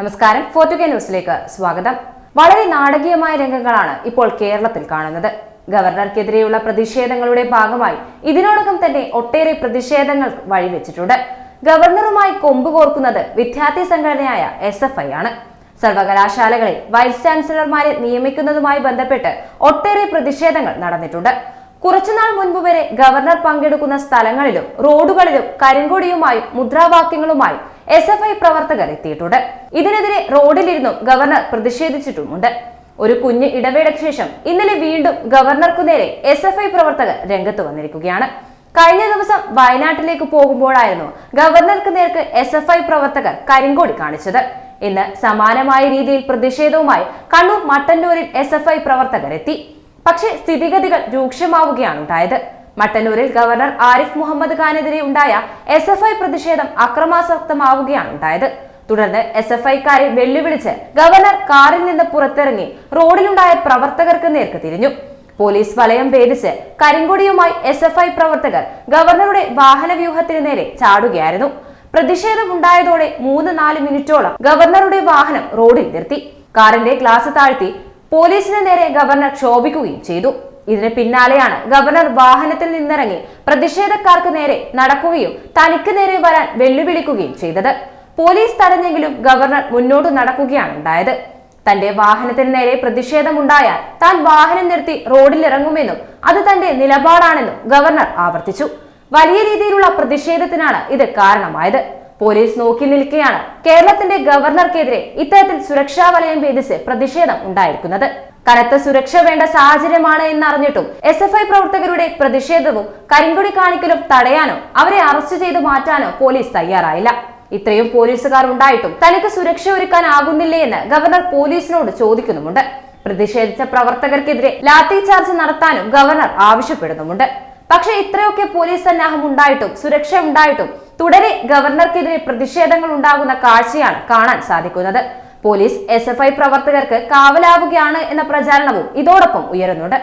നമസ്കാരം. ഫോർട്ടുകെ ന്യൂസിലേക്ക് സ്വാഗതം. വളരെ നാടകീയമായ രംഗങ്ങളാണ് ഇപ്പോൾ കേരളത്തിൽ കാണുന്നത്. ഗവർണർക്കെതിരെയുള്ള പ്രതിഷേധങ്ങളുടെ ഭാഗമായി ഇതിനോടകം തന്നെ ഒട്ടേറെ പ്രതിഷേധങ്ങൾ വഴിവെച്ചിട്ടുണ്ട്. ഗവർണറുമായി കൊമ്പ് കോർക്കുന്നത് വിദ്യാർത്ഥി സംഘടനയായ എസ് എഫ് ഐ ആണ്. സർവകലാശാലകളിൽ വൈസ് ചാൻസലർമാരെ നിയമിക്കുന്നതുമായി ബന്ധപ്പെട്ട് ഒട്ടേറെ പ്രതിഷേധങ്ങൾ നടന്നിട്ടുണ്ട്. കുറച്ചുനാൾ മുൻപ് വരെ ഗവർണർ പങ്കെടുക്കുന്ന സ്ഥലങ്ങളിലും റോഡുകളിലും കരിങ്കൊടിയുമായും മുദ്രാവാക്യങ്ങളുമായും എസ് എഫ് ഐ പ്രവർത്തകർ എത്തിയിട്ടുണ്ട്. ഇതിനെതിരെ റോഡിലിരുന്നും ഗവർണർ പ്രതിഷേധിച്ചിട്ടുമുണ്ട്. ഒരു കുഞ്ഞ് ഇടവേളയ്ക്ക് ശേഷം ഇന്നലെ വീണ്ടും ഗവർണർക്കു നേരെ എസ് എഫ് ഐ പ്രവർത്തകർ രംഗത്ത് വന്നിരിക്കുകയാണ്. കഴിഞ്ഞ ദിവസം വയനാട്ടിലേക്ക് പോകുമ്പോഴായിരുന്നു ഗവർണർക്ക് നേർക്ക് എസ് എഫ് ഐ പ്രവർത്തകർ കരിങ്കോടി കാണിച്ചത്. ഇന്ന് സമാനമായ രീതിയിൽ പ്രതിഷേധവുമായി കണ്ണൂർ മട്ടന്നൂരിൽ എസ് എഫ് ഐ പ്രവർത്തകർ എത്തി പക്ഷേ സ്ഥിതിഗതികൾ രൂക്ഷമാവുകയാണ് ഉണ്ടായത്. മട്ടന്നൂരിൽ ഗവർണർ ആരിഫ് മുഹമ്മദ് ഖാനെതിരെ ഉണ്ടായ എസ് എഫ് ഐ പ്രതിഷേധം അക്രമാസക്തമാവുകയാണ് ഉണ്ടായത്. തുടർന്ന് എസ് എഫ് ഐക്കാരെ വെല്ലുവിളിച്ച് ഗവർണർ കാറിൽ നിന്ന് പുറത്തിറങ്ങി റോഡിലുണ്ടായ പ്രവർത്തകർക്ക് നേർക്ക് തിരിഞ്ഞു. പോലീസ് വലയം ഭേദിച്ച് കരിങ്കൊടിയുമായി എസ് എഫ് ഐ പ്രവർത്തകർ ഗവർണറുടെ വാഹന വ്യൂഹത്തിന് നേരെ ചാടുകയായിരുന്നു. പ്രതിഷേധം ഉണ്ടായതോടെ മൂന്ന് നാല് മിനിറ്റോളം ഗവർണറുടെ വാഹനം റോഡിൽ നിർത്തി. കാറിന്റെ ഗ്ലാസ് താഴ്ത്തി പോലീസിന് നേരെ ഗവർണർ ക്ഷോഭിക്കുകയും ചെയ്തു. ഇതിന് പിന്നാലെയാണ് ഗവർണർ വാഹനത്തിൽ നിന്നിറങ്ങി പ്രതിഷേധക്കാർക്ക് നേരെ നടക്കുകയും തനിക്ക് നേരെ വരാൻ വെല്ലുവിളിക്കുകയും ചെയ്തത്. പോലീസ് തടഞ്ഞെങ്കിലും ഗവർണർ മുന്നോട്ട് നടക്കുകയാണ് ഉണ്ടായത്. തന്റെ വാഹനത്തിന് നേരെ പ്രതിഷേധമുണ്ടായാൽ താൻ വാഹനം നിർത്തി റോഡിലിറങ്ങുമെന്നും അത് തന്റെ നിലപാടാണെന്നും ഗവർണർ ആവർത്തിച്ചു. വലിയ രീതിയിലുള്ള പ്രതിഷേധത്തിനാണ് ഇത് കാരണമായത്. പോലീസ് നോക്കി നിൽക്കുകയാണ്. കേരളത്തിന്റെ ഗവർണർക്കെതിരെ ഇത്തരത്തിൽ സുരക്ഷാ വലയം ഭേദിച്ച് പ്രതിഷേധം ഉണ്ടായിരിക്കുന്നത്. കനത്ത സുരക്ഷ വേണ്ട സാഹചര്യമാണ് എന്നറിഞ്ഞിട്ടും എസ് എഫ് ഐ പ്രവർത്തകരുടെ പ്രതിഷേധവും കരിങ്കൊടി കാണിക്കലും തടയാനോ അവരെ അറസ്റ്റ് ചെയ്ത് മാറ്റാനോ പോലീസ് തയ്യാറായില്ല. ഇത്രയും പോലീസുകാർ ഉണ്ടായിട്ടും തനിക്ക് സുരക്ഷ ഒരുക്കാനാകുന്നില്ലേ എന്ന് ഗവർണർ പോലീസിനോട് ചോദിക്കുന്നുമുണ്ട്. പ്രതിഷേധിച്ച പ്രവർത്തകർക്കെതിരെ ലാത്തി ചാർജ് നടത്താനും ഗവർണർ ആവശ്യപ്പെടുന്നുമുണ്ട്. പക്ഷേ ഇത്രയൊക്കെ പോലീസ് സന്നാഹം ഉണ്ടായിട്ടും സുരക്ഷ ഉണ്ടായിട്ടും തുടരെ ഗവർണർക്കെതിരെ പ്രതിഷേധങ്ങൾ ഉണ്ടാകുന്ന കാഴ്ചയാണ് കാണാൻ സാധിക്കുന്നത്. പോലീസ് എസ് പ്രവർത്തകർക്ക് കാവലാവുകയാണ് എന്ന പ്രചാരണവും ഇതോടൊപ്പം ഉയരുന്നുണ്ട്.